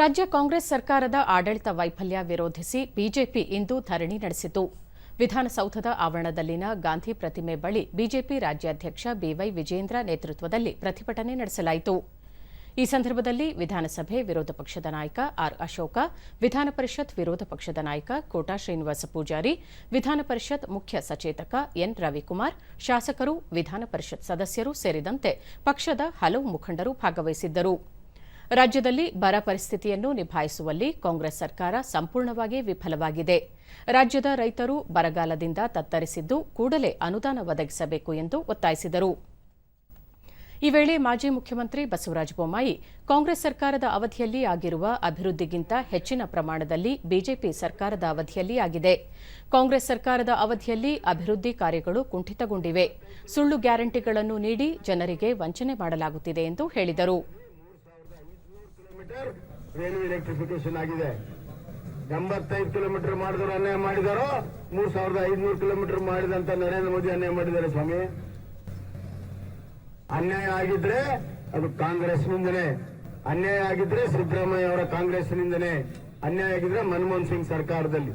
ರಾಜ್ಯ ಕಾಂಗ್ರೆಸ್ ಸರ್ಕಾರದ ಆಡಳಿತ ವೈಫಲ್ಯ ವಿರೋಧಿಸಿ ಬಿಜೆಪಿ ಇಂದು ಧರಣಿ ನಡೆಸಿತು. ವಿಧಾನಸೌಧದ ಆವರಣದಲ್ಲಿನ ಗಾಂಧಿ ಪ್ರತಿಮೆ ಬಳಿ ಬಿಜೆಪಿ ರಾಜ್ಯಾಧ್ಯಕ್ಷ ಬಿವೈ ವಿಜೇಂದ್ರ ನೇತೃತ್ವದಲ್ಲಿ ಪ್ರತಿಭಟನೆ ನಡೆಸಲಾಯಿತು. ಈ ಸಂದರ್ಭದಲ್ಲಿ ವಿಧಾನಸಭೆ ವಿರೋಧ ಪಕ್ಷದ ನಾಯಕ ಆರ್ ಅಶೋಕ, ವಿಧಾನ ಪರಿಷತ್ ವಿರೋಧ ಪಕ್ಷದ ನಾಯಕ ಕೋಟಾ ಶ್ರೀನಿವಾಸ ಪೂಜಾರಿ, ವಿಧಾನ ಪರಿಷತ್ ಮುಖ್ಯ ಸಚೇತಕ ಎನ್ ರವಿಕುಮಾರ್, ಶಾಸಕರು, ವಿಧಾನ ಪರಿಷತ್ ಸದಸ್ಯರು ಸೇರಿದಂತೆ ಪಕ್ಷದ ಹಲವು ಮುಖಂಡರು ಭಾಗವಹಿಸಿದ್ದರು. ರಾಜ್ಯದಲ್ಲಿ ಬರ ಪರಿಸ್ಥಿತಿಯನ್ನು ನಿಭಾಯಿಸುವಲ್ಲಿ ಕಾಂಗ್ರೆಸ್ ಸರ್ಕಾರ ಸಂಪೂರ್ಣವಾಗಿ ವಿಫಲವಾಗಿದೆ. ರಾಜ್ಯದ ರೈತರು ಬರಗಾಲದಿಂದ ತತ್ತರಿಸಿದ್ದು ಕೂಡಲೇ ಅನುದಾನ ಒದಗಿಸಬೇಕು ಎಂದು ಒತ್ತಾಯಿಸಿದರು. ಈ ವೇಳೆ ಮಾಜಿ ಮುಖ್ಯಮಂತ್ರಿ ಬಸವರಾಜ ಬೊಮ್ಮಾಯಿ, ಕಾಂಗ್ರೆಸ್ ಸರ್ಕಾರದ ಅವಧಿಯಲ್ಲಿ ಆಗಿರುವ ಅಭಿವೃದ್ಧಿಗಿಂತ ಹೆಚ್ಚಿನ ಪ್ರಮಾಣದಲ್ಲಿ ಬಿಜೆಪಿ ಸರ್ಕಾರದ ಅವಧಿಯಲ್ಲಿ ಆಗಿದೆ. ಕಾಂಗ್ರೆಸ್ ಸರ್ಕಾರದ ಅವಧಿಯಲ್ಲಿ ಅಭಿವೃದ್ಧಿ ಕಾರ್ಯಗಳು ಕುಂಠಿತಗೊಂಡಿವೆ. ಸುಳ್ಳು ಗ್ಯಾರಂಟಿಗಳನ್ನು ನೀಡಿ ಜನರಿಗೆ ವಂಚನೆ ಮಾಡಲಾಗುತ್ತಿದೆ ಎಂದು ಹೇಳಿದರು. ಕಿಲೋಮೀಟರ್ ರೈಲ್ವೆ ಎಲೆಕ್ಟ್ರಿಫಿಕೇಶನ್ ಆಗಿದೆ. ಎಂಬತ್ತೈದು ಕಿಲೋಮೀಟರ್ ಮಾಡಿದವರು ಅನ್ಯಾಯ ಮಾಡಿದಾರೋ, ಮೂರ್ ಸಾವಿರದ ಐದ್ನೂರು ಕಿಲೋಮೀಟರ್ ಮಾಡಿದಂತ ನರೇಂದ್ರ ಮೋದಿ ಅನ್ಯಾಯ ಮಾಡಿದ್ದಾರೆ ಸ್ವಾಮಿ. ಅನ್ಯಾಯ ಆಗಿದ್ರೆ ಅದು ಕಾಂಗ್ರೆಸ್ನಿಂದನೇ, ಅನ್ಯಾಯ ಆಗಿದ್ರೆ ಸಿದ್ದರಾಮಯ್ಯ ಅವರ ಕಾಂಗ್ರೆಸ್ನಿಂದನೇ, ಅನ್ಯಾಯ ಆಗಿದ್ರೆ ಮನಮೋಹನ್ ಸಿಂಗ್ ಸರ್ಕಾರದಲ್ಲಿ.